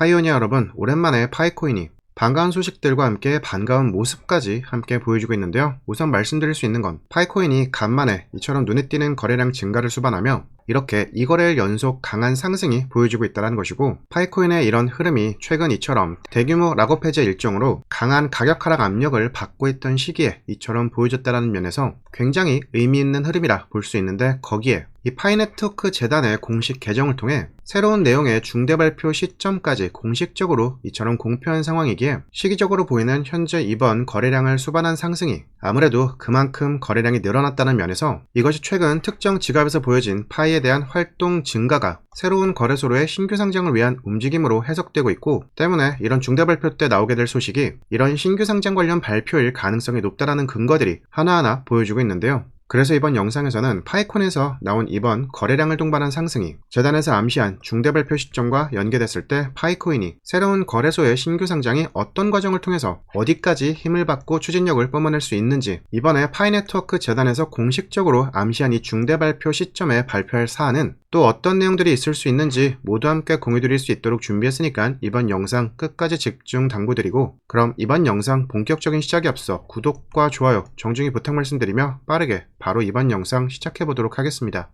파이오니아 여러분, 오랜만에 파이코인이 반가운 소식들과 함께 반가운 모습까지 함께 보여주고 있는데요. 우선 말씀드릴 수 있는 건 파이코인이 간만에 이처럼 눈에 띄는 거래량 증가를 수반하며 이렇게 이 거래일 연속 강한 상승이 보여주고 있다는 것이고 파이코인의 이런 흐름이 최근 이처럼 대규모 락업 해제 일정으로 강한 가격 하락 압력을 받고 있던 시기에 이처럼 보여줬다는 면에서 굉장히 의미 있는 흐름이라 볼 수 있는데 거기에 이 파이네트워크 재단의 공식 계정을 통해 새로운 내용의 중대 발표 시점까지 공식적으로 이처럼 공표한 상황이기에 시기적으로 보이는 현재 이번 거래량을 수반한 상승이 아무래도 그만큼 거래량이 늘어났다는 면에서 이것이 최근 특정 지갑에서 보여진 파이에 대한 활동 증가가 새로운 거래소로의 신규 상장을 위한 움직임으로 해석되고 있고 때문에 이런 중대 발표 때 나오게 될 소식이 이런 신규 상장 관련 발표일 가능성이 높다라는 근거들이 하나하나 보여주고 있는데요. 그래서 이번 영상에서는 파이콘에서 나온 이번 거래량을 동반한 상승이 재단에서 암시한 중대 발표 시점과 연계됐을 때 파이코인이 새로운 거래소의 신규 상장이 어떤 과정을 통해서 어디까지 힘을 받고 추진력을 뿜어낼 수 있는지 이번에 파이네트워크 재단에서 공식적으로 암시한 이 중대 발표 시점에 발표할 사안은 또 어떤 내용들이 있을 수 있는지 모두 함께 공유드릴 수 있도록 준비했으니까 이번 영상 끝까지 집중 당부드리고 그럼 이번 영상 본격적인 시작에 앞서 구독과 좋아요 정중히 부탁 말씀드리며 빠르게 바로 이번 영상 시작해 보도록 하겠습니다.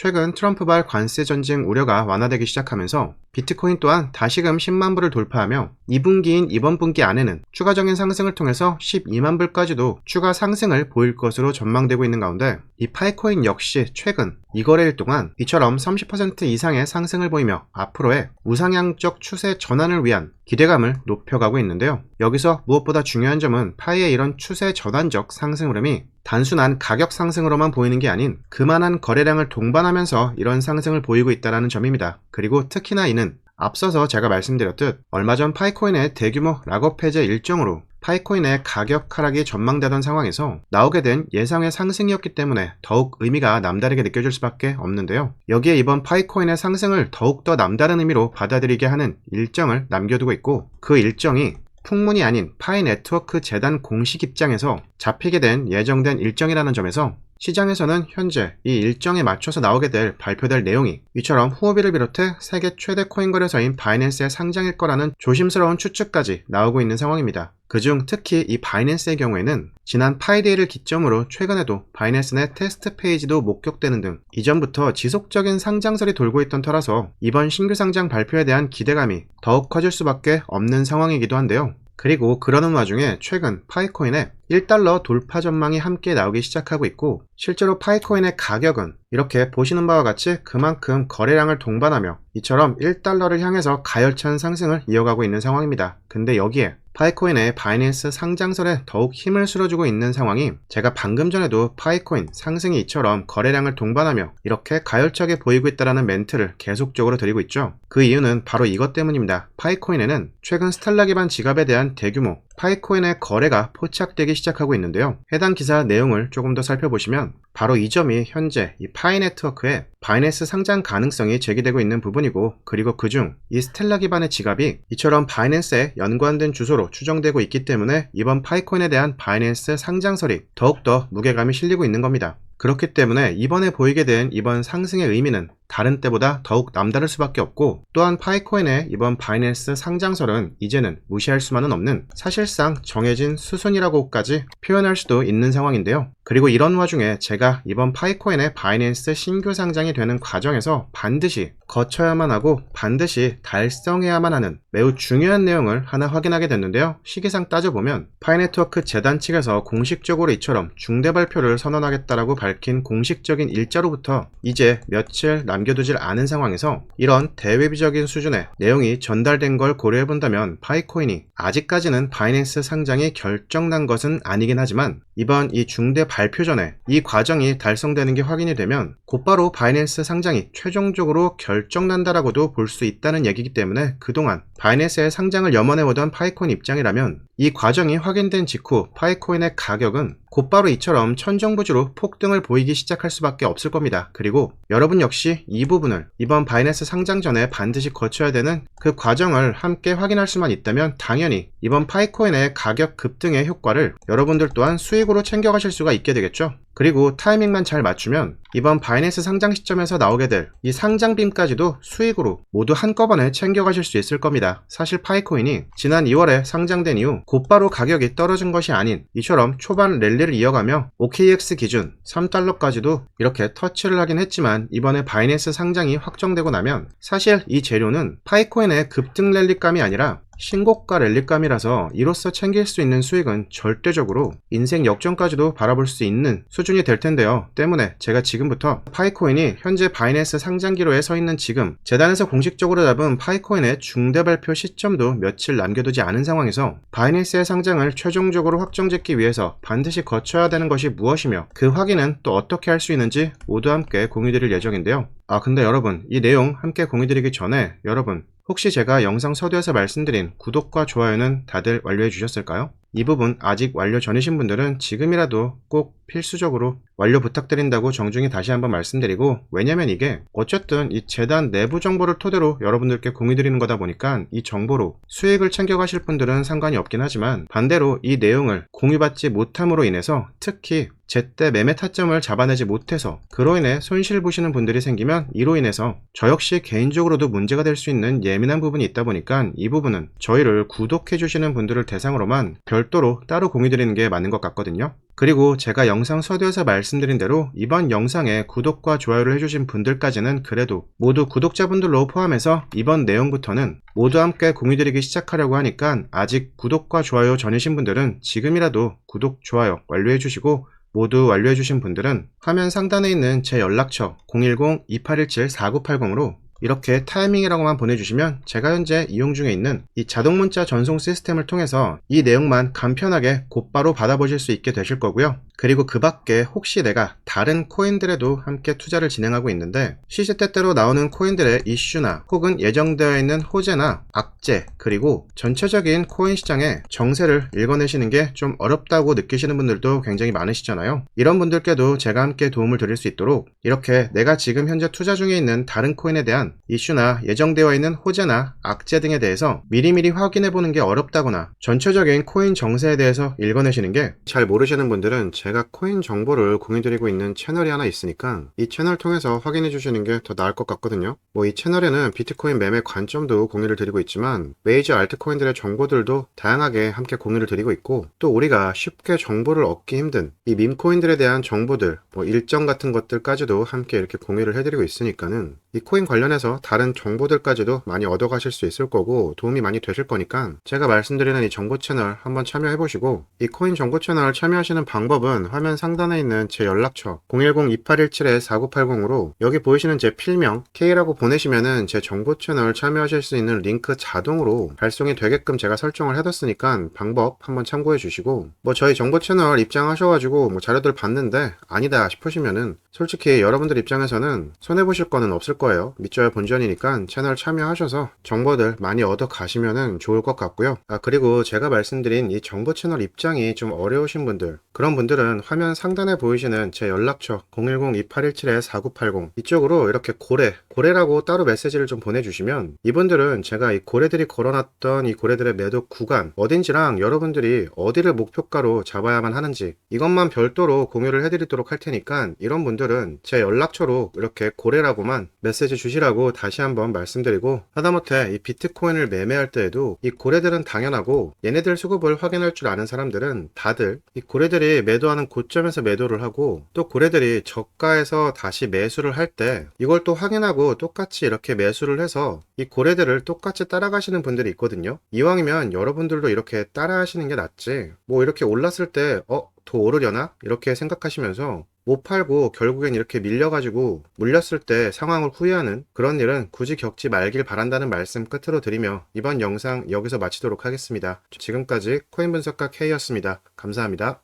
최근 트럼프 발 관세 전쟁 우려가 완화되기 시작하면서 비트코인 또한 다시금 10만 불을 돌파하며 2분기인 이번 분기 안에는 추가적인 상승을 통해서 12만 불까지도 추가 상승을 보일 것으로 전망되고 있는 가운데 이 파이코인 역시 최근 이거래일 동안 이처럼 30% 이상의 상승을 보이며 앞으로의 우상향적 추세 전환을 위한 기대감을 높여가고 있는데요. 여기서 무엇보다 중요한 점은 파이의 이런 추세 전환적 상승 흐름이 단순한 가격 상승으로만 보이는 게 아닌 그만한 거래량을 동반하면서 이런 상승을 보이고 있다는 점입니다. 그리고 특히나 이는 앞서서 제가 말씀드렸듯 얼마 전 파이코인의 대규모 락업 해제 일정으로 파이코인의 가격 하락이 전망되던 상황에서 나오게 된 예상의 상승이었기 때문에 더욱 의미가 남다르게 느껴질 수밖에 없는데요. 여기에 이번 파이코인의 상승을 더욱더 남다른 의미로 받아들이게 하는 일정을 남겨두고 있고 그 일정이 풍문이 아닌 파이 네트워크 재단 공식 입장에서 잡히게 된 예정된 일정이라는 점에서 시장에서는 현재 이 일정에 맞춰서 나오게 될 발표될 내용이 이처럼 후오비를 비롯해 세계 최대 코인 거래소인 바이낸스의 상장일 거라는 조심스러운 추측까지 나오고 있는 상황입니다. 그중 특히 이 바이낸스의 경우에는 지난 파이데이를 기점으로 최근에도 바이낸스 내 테스트 페이지도 목격되는 등 이전부터 지속적인 상장설이 돌고 있던 터라서 이번 신규 상장 발표에 대한 기대감이 더욱 커질 수밖에 없는 상황이기도 한데요. 그리고 그러는 와중에 최근 파이코인의 1달러 돌파 전망이 함께 나오기 시작하고 있고 실제로 파이코인의 가격은 이렇게 보시는 바와 같이 그만큼 거래량을 동반하며 이처럼 1달러를 향해서 가열찬 상승을 이어가고 있는 상황입니다. 근데 여기에 파이코인의 바이낸스 상장설에 더욱 힘을 실어주고 있는 상황이 제가 방금 전에도 파이코인 상승이 이처럼 거래량을 동반하며 이렇게 가열차게 보이고 있다는 멘트를 계속적으로 드리고 있죠. 그 이유는 바로 이것 때문입니다. 파이코인에는 최근 스텔라 기반 지갑에 대한 대규모 파이코인의 거래가 포착되기 시작하고 있는데요. 해당 기사 내용을 조금 더 살펴보시면 바로 이 점이 현재 이 파이 네트워크의 바이낸스 상장 가능성이 제기되고 있는 부분이고 그리고 그중 이 스텔라 기반의 지갑이 이처럼 바이낸스에 연관된 주소로 추정되고 있기 때문에 이번 파이코인에 대한 바이낸스 상장설이 더욱더 무게감이 실리고 있는 겁니다. 그렇기 때문에 이번에 보이게 된 이번 상승의 의미는 다른 때보다 더욱 남다를 수밖에 없고 또한 파이코인의 이번 바이낸스 상장설은 이제는 무시할 수만은 없는 사실상 정해진 수순이라고까지 표현할 수도 있는 상황인데요. 그리고 이런 와중에 제가 이번 파이코인의 바이낸스 신규 상장이 되는 과정에서 반드시 거쳐야만 하고 반드시 달성해야만 하는 매우 중요한 내용을 하나 확인하게 됐는데요. 시기상 따져보면 파이네트워크 재단 측에서 공식적으로 이처럼 중대 발표를 선언하겠다라고 밝힌 공식적인 일자로부터 이제 며칠 남겨두질 않은 상황에서 이런 대외비적인 수준의 내용이 전달된 걸 고려해 본다면 파이코인이 아직까지는 바이낸스 상장이 결정난 것은 아니긴 하지만 이번 이 중대 발표 전에 이 과정이 달성되는 게 확인이 되면 곧바로 바이낸스 상장이 최종적으로 결정난다라고도 볼 수 있다는 얘기이기 때문에 그동안 바이낸스의 상장을 염원해오던 파이코인 입장이라면 이 과정이 확인된 직후 파이코인의 가격은 곧바로 이처럼 천정부지로 폭등을 보이기 시작할 수밖에 없을 겁니다. 그리고 여러분 역시 이 부분을 이번 바이낸스 상장 전에 반드시 거쳐야 되는 그 과정을 함께 확인할 수만 있다면 당연히 이번 파이코인의 가격 급등의 효과를 여러분들 또한 수익으로 챙겨가실 수가 있게 되겠죠. 그리고 타이밍만 잘 맞추면 이번 바이낸스 상장 시점에서 나오게 될 이 상장빔까지도 수익으로 모두 한꺼번에 챙겨가실 수 있을 겁니다. 사실 파이코인이 지난 2월에 상장된 이후 곧바로 가격이 떨어진 것이 아닌 이처럼 초반 랠리를 이어가며 OKX 기준 3달러까지도 이렇게 터치를 하긴 했지만 이번에 바이낸스 상장이 확정되고 나면 사실 이 재료는 파이코인의 급등 랠리감이 아니라 신고가 랠리감이라서 이로써 챙길 수 있는 수익은 절대적으로 인생 역전까지도 바라볼 수 있는 수준이 될 텐데요. 때문에 제가 지금부터 파이코인이 현재 바이낸스 상장 기로에 서 있는 지금 재단에서 공식적으로 잡은 파이코인의 중대 발표 시점도 며칠 남겨두지 않은 상황에서 바이낸스의 상장을 최종적으로 확정짓기 위해서 반드시 거쳐야 되는 것이 무엇이며 그 확인은 또 어떻게 할 수 있는지 모두 함께 공유드릴 예정인데요. 아 근데 여러분 이 내용 함께 공유드리기 전에 여러분 혹시 제가 영상 서두에서 말씀드린 구독과 좋아요는 다들 완료해 주셨을까요? 이 부분 아직 완료 전이신 분들은 지금이라도 꼭 필수적으로 완료 부탁드린다고 정중히 다시 한번 말씀드리고 왜냐면 이게 어쨌든 이 재단 내부 정보를 토대로 여러분들께 공유드리는 거다 보니까 이 정보로 수익을 챙겨가실 분들은 상관이 없긴 하지만 반대로 이 내용을 공유받지 못함으로 인해서 특히 제때 매매 타점을 잡아내지 못해서 그로 인해 손실 보시는 분들이 생기면 이로 인해서 저 역시 개인적으로도 문제가 될 수 있는 예민한 부분이 있다 보니까 이 부분은 저희를 구독해 주시는 분들을 대상으로만 별도로 따로 공유 드리는 게 맞는 것 같거든요. 그리고 제가 영상 서두에서 말씀드린 대로 이번 영상에 구독과 좋아요를 해주신 분들까지는 그래도 모두 구독자분들로 포함해서 이번 내용부터는 모두 함께 공유 드리기 시작하려고 하니까 아직 구독과 좋아요 전이신 분들은 지금이라도 구독, 좋아요 완료해 주시고 모두 완료해주신 분들은 화면 상단에 있는 제 연락처 010-2817-4980으로 이렇게 타이밍이라고만 보내주시면 제가 현재 이용 중에 있는 이 자동 문자 전송 시스템을 통해서 이 내용만 간편하게 곧바로 받아보실 수 있게 되실 거고요. 그리고 그 밖에 혹시 내가 다른 코인들에도 함께 투자를 진행하고 있는데 시시때때로 나오는 코인들의 이슈나 혹은 예정되어 있는 호재나 악재 그리고 전체적인 코인 시장의 정세를 읽어내시는 게 좀 어렵다고 느끼시는 분들도 굉장히 많으시잖아요. 이런 분들께도 제가 함께 도움을 드릴 수 있도록 이렇게 내가 지금 현재 투자 중에 있는 다른 코인에 대한 이슈나 예정되어 있는 호재나 악재 등에 대해서 미리미리 확인해 보는 게 어렵다거나 전체적인 코인 정세에 대해서 읽어내시는 게 잘 모르시는 분들은 제가 코인 정보를 공유드리고 있는 채널이 하나 있으니까 이 채널 통해서 확인해 주시는 게 더 나을 것 같거든요. 뭐 이 채널에는 비트코인 매매 관점도 공유를 드리고 있지만 메이저 알트코인들의 정보들도 다양하게 함께 공유를 드리고 있고 또 우리가 쉽게 정보를 얻기 힘든 이 밈코인들에 대한 정보들 뭐 일정 같은 것들까지도 함께 이렇게 공유를 해드리고 있으니까는 이 코인 관련해서 다른 정보들까지도 많이 얻어가실 수 있을 거고 도움이 많이 되실 거니까 제가 말씀드리는 이 정보 채널 한번 참여해 보시고 이 코인 정보 채널 참여하시는 방법은 화면 상단에 있는 제 연락처 010-2817-4980으로 여기 보이시는 제 필명 K라고 보내시면은 제 정보 채널 참여하실 수 있는 링크 자동으로 발송이 되게끔 제가 설정을 해뒀으니까 방법 한번 참고해 주시고 뭐 저희 정보 채널 입장하셔가지고 뭐 자료들 봤는데 아니다 싶으시면은 솔직히 여러분들 입장에서는 손해보실 거는 없을 거예요. 믿져야 본전이니까 채널 참여하셔서 정보들 많이 얻어 가시면은 좋을 것 같고요. 아, 그리고 제가 말씀드린 이 정보 채널 입장이 좀 어려우신 분들, 그런 분들은 화면 상단에 보이시는 제 연락처 010-2817-4980 이쪽으로 이렇게 고래, 고래라고 따로 메시지를 좀 보내주시면 이분들은 제가 이 고래들이 걸어놨던 이 고래들의 매도 구간 어딘지랑 여러분들이 어디를 목표가로 잡아야만 하는지 이것만 별도로 공유를 해드리도록 할 테니까 이런 분들은 제 연락처로 이렇게 고래라고만 메시지 주시라고 다시 한번 말씀드리고 하다못해 이 비트코인을 매매할 때에도 이 고래들은 당연하고 얘네들 수급을 확인할 줄 아는 사람들은 다들 이 고래들이 매도하 는 고점에서 매도를 하고 또 고래들이 저가에서 다시 매수를 할 때 이걸 또 확인하고 똑같이 이렇게 매수를 해서 이 고래들을 똑같이 따라가시는 분들이 있거든요. 이왕이면 여러분들도 이렇게 따라하시는 게 낫지. 뭐 이렇게 올랐을 때 어? 더 오르려나? 이렇게 생각하시면서 못 팔고 결국엔 이렇게 밀려가지고 물렸을 때 상황을 후회하는 그런 일은 굳이 겪지 말길 바란다는 말씀 끝으로 드리며 이번 영상 여기서 마치도록 하겠습니다. 지금까지 코인 분석가 K였습니다. 감사합니다.